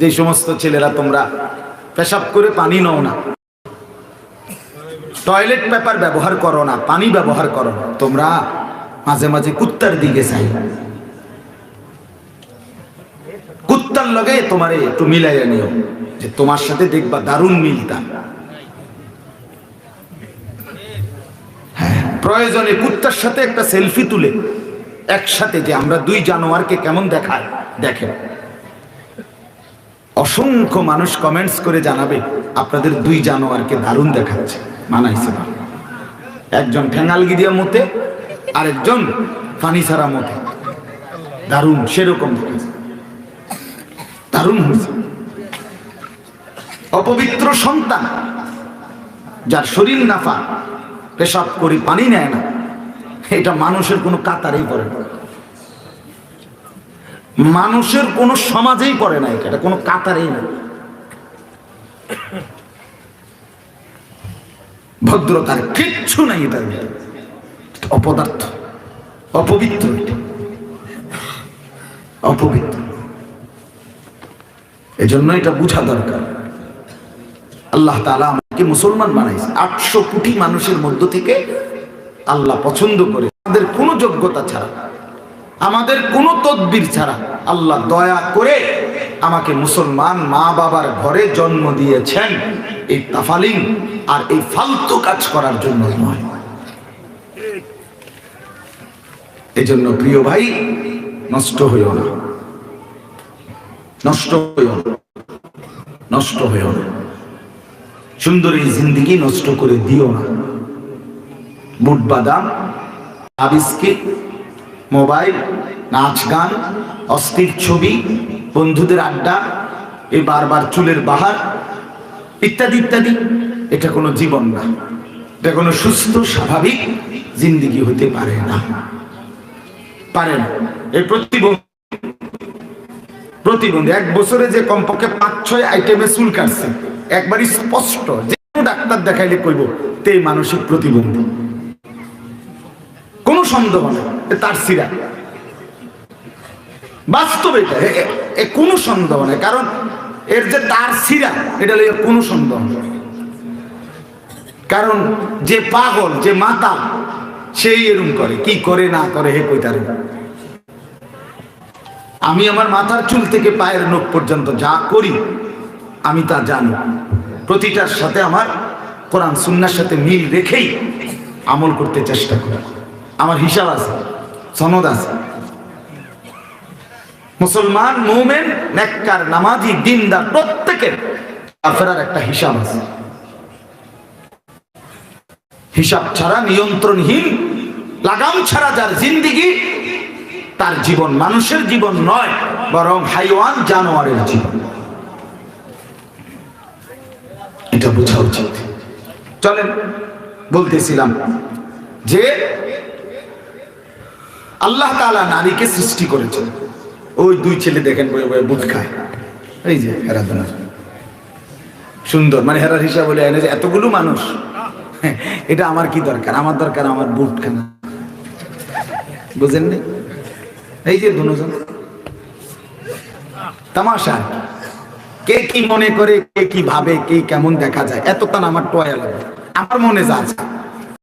যে সমস্ত ছেলেরা তোমরা পেশাব করে পানি নাও না। টয়লেট পেপার ব্যবহার করো না পানি ব্যবহার করো তোমরা মাঝে মাঝে কুত্তার দিকে চাই কুত্তার লগে তোমারে একটু মিলাইয়া নিও যে তোমার সাথে দেখবা দারুণ মিলতাম হ্যাঁ, প্রয়োজনে কুত্তার সাথে একটা সেলফি তুলে একসাথে যে আমরা দুই জানোয়ারকে কেমন দেখায় দেখেন অসংখ্য মানুষ কমেন্টস করে জানাবে, আপনাদের দুই জানোয়ারকে দারুণ দেখাচ্ছে মানাইছে না। একজন ঠেঙ্গালগি দিয়া মতে, আরেকজন ছাড়া মতে। দারুণ, সেরকম দারুণ হয়েছে অপবিত্র সন্তান, যার শরীর নাফা, পেশাব করি পানি নেয় না, এটা মানুষের কোনো কাতারেই পড়ে না। মানুষের কোনো সমাজেই পড়ে না এটা কোনো কাতারেই না। ভদ্রতার কিচ্ছু নাই এটা অপদার্থ, অপবিত্র এটা। অপবিত্র। এজন্য এটা বুঝা দরকার। আল্লাহ তাআলা আমাকে মুসলমান বানাইছে। আটশো কোটি মানুষের মধ্য থেকে আল্লাহ পছন্দ করে। তাদের কোনো যোগ্যতা ছাড়া। আমাদের কোনো তদবির ছাড়া আল্লাহ দয়া করে আমাকে মুসলমান মা বাবার ঘরে জন্ম দিয়েছেন। এই তাফালিং আর এই ফালতু কাজ করার জন্য নয়। এজন্য প্রিয় ভাই, নষ্ট হইও না। নষ্ট হইও না। নষ্ট হইও না। সুন্দর জিন্দিগি নষ্ট করে দিও না। বুট বাদাম আবিস্কিট মোবাইল, নাচ গান, অস্থির ছবি, বন্ধুদের আড্ডা, এই বারবার চুলের বাহার, ইত্যাদি ইত্যাদি। এটা কোনো জীবন না। এটা কোনো সুস্থ, স্বাভাবিক জিন্দিগি হতে পারে না। পারে না। এই প্রতিবন্ধী প্রতিবন্ধী, এক বছরে যে কমপক্ষে পাঁচ, ছয় আইটেমে চুল কাটছে একবারই স্পষ্ট, যে ডাক্তার দেখাইলে কইব, তে মানসিক প্রতিবন্ধী। কোনো সন্দেহ নেই। তার সিরা। বাস্তব এটা সন্দেহ নেই, কারণ এর যে তার সিরা, এটা লইয়া কোনো সন্দেহ কারণ যে পাগল, যে মাতা সেই এরম করে, কি করে, না করে, হে কইতারে আমি আমার মাথার চুল থেকে পায়ের নখ পর্যন্ত যা করি, আমি তা জানি। প্রতিটার সাথে আমার কোরআন সুন্নার সাথে মিল রেখেই আমল করতে চেষ্টা করি। আমার হিসাব আছে। মুসলমান, মোমেন, নেককার, নামাজি, দিনদার, প্রত্যেকের আফেরার একটা হিসাব আছে। হিসাব ছাড়া, নিয়ন্ত্রণহীন, লাগাম ছাড়া যার জিন্দিগি, তার জীবন মানুষের জীবন নয়, বরং হাইওয়ান জানোয়ারের জীবন। এটা বোঝা উচিত। চলেন, বলতেছিলাম যে আল্লাহ তাআলা নারীকে সৃষ্টি করেছেন। ওই দুই ছেলে দেখেন বয়ে খায়। এই যে হেরাধনা সুন্দর। মানে হেরার হিসাব বলে এনে যে এতগুলো মানুষ। এটা আমার কি দরকার? আমার দরকার আমার বুট খানা বুঝেননি? এই যে দুজন। তামাশা। কে কি মনে করে, কে কি ভাবে, কে কেমন দেখা যায়। এত তান আমার টয়া লাগে আমার মনে যা আছে।